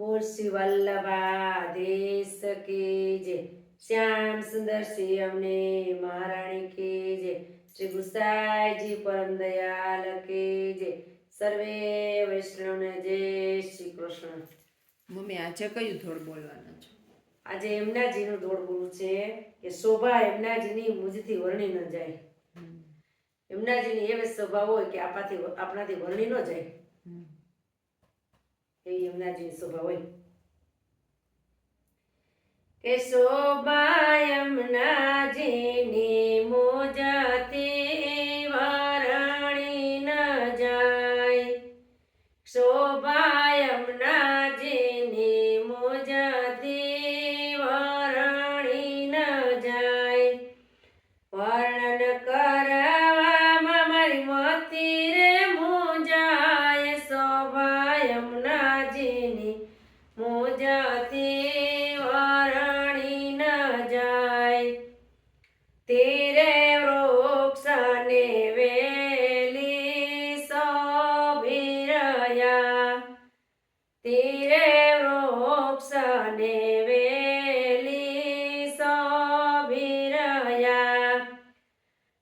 મુર્શી વલ્લભા દેશ કે જે શ્યામ સુંદર શ્રી અમને મહારાણી કે જે શ્રી ગુસાઈજી પરમ દયાલ કે જે સર્વે વૈષ્ણવને જય શ્રી કૃષ્ણ. મમ્મી આજે કયું ધોળ બોલવાનું છે? આજે એમનાજીનું ધોળ બોલવું છે કે શોભા એમનાજીની મુજથી વર્ણી ન જાય. એમનાજીની એવી સ્વભાવ હોય કે આપણાથી આપણાથી વર્ણી ન જાય. એવી એમનાજીની સ્વભાવ હોય કે શોભા એમનાજીની તીરે વૃક્ષને વેલી શોભિરયા. તીરે વૃક્ષને વેલી શોભિરયા.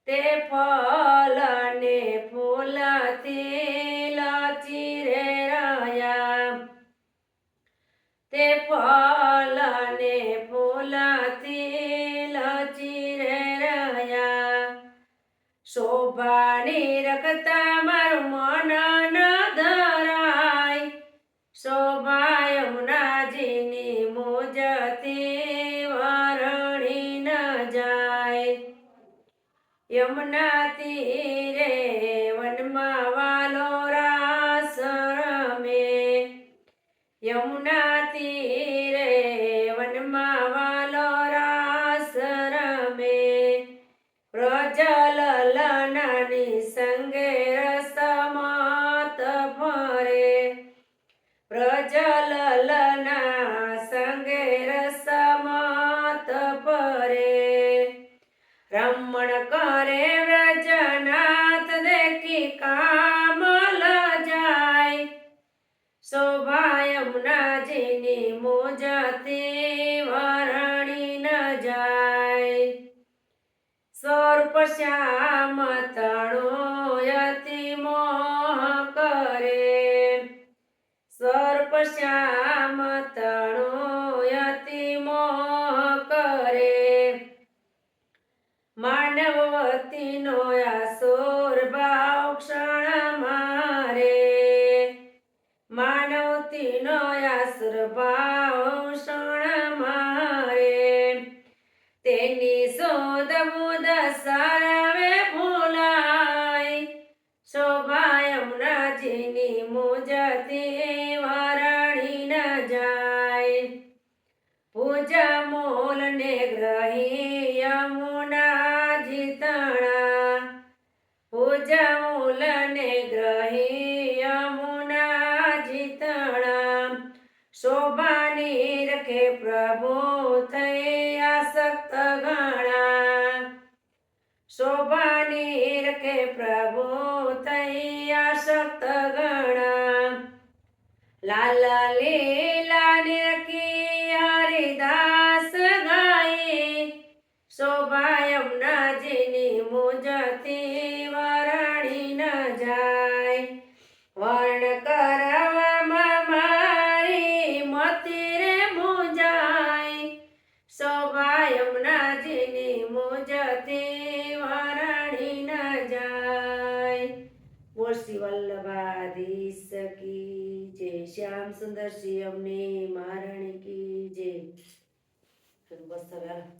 તે ફલને ફૂલથી લચી રે રહ્યા. તે ફલને ફૂલથી શોભાની રખતા મારું મન ન ધરાય. શોભા યમુનાજીની મોજતી વરણી ન જાય. યમુના તીરે વનમાં વાલો રાસ રમે. યમુના તીરે વનમાં સંગે રસમત ફરે પ્રજલલના સંગે રસમત ફરે રમણ કરે વ્રજનાથ દેખી કામલ જાય શોભા યમુનાજીની મોજતી વરણી ન જાય સ્વરૂપ શ્યામ તણો શ્યામ તણો મોહ કરે માનવતીનો આસોર ભાવ ક્ષણ મારે. માનવતીનો આસુર ભાવ ને ગ્રહી યમુના જીતણા પૂજા મૂલ ને ગ્રહી યમુના જીતણા શોભાની રખે પ્રભુ થઈ આસક્ત ગણા શોભાની રખે પ્રભુ થઈ આસક્ત ગણા લીલા જાય. વર્ણ કરવામાં મારી મતી રે મુજાય. શોભા યમુનાજીની મુજતી વરણી ન જાય. મોરસી વલ્લભાધીશ કી જય. શ્યામ સુંદર શ્રી અમને મહારાણી કી જય. બસ હવે.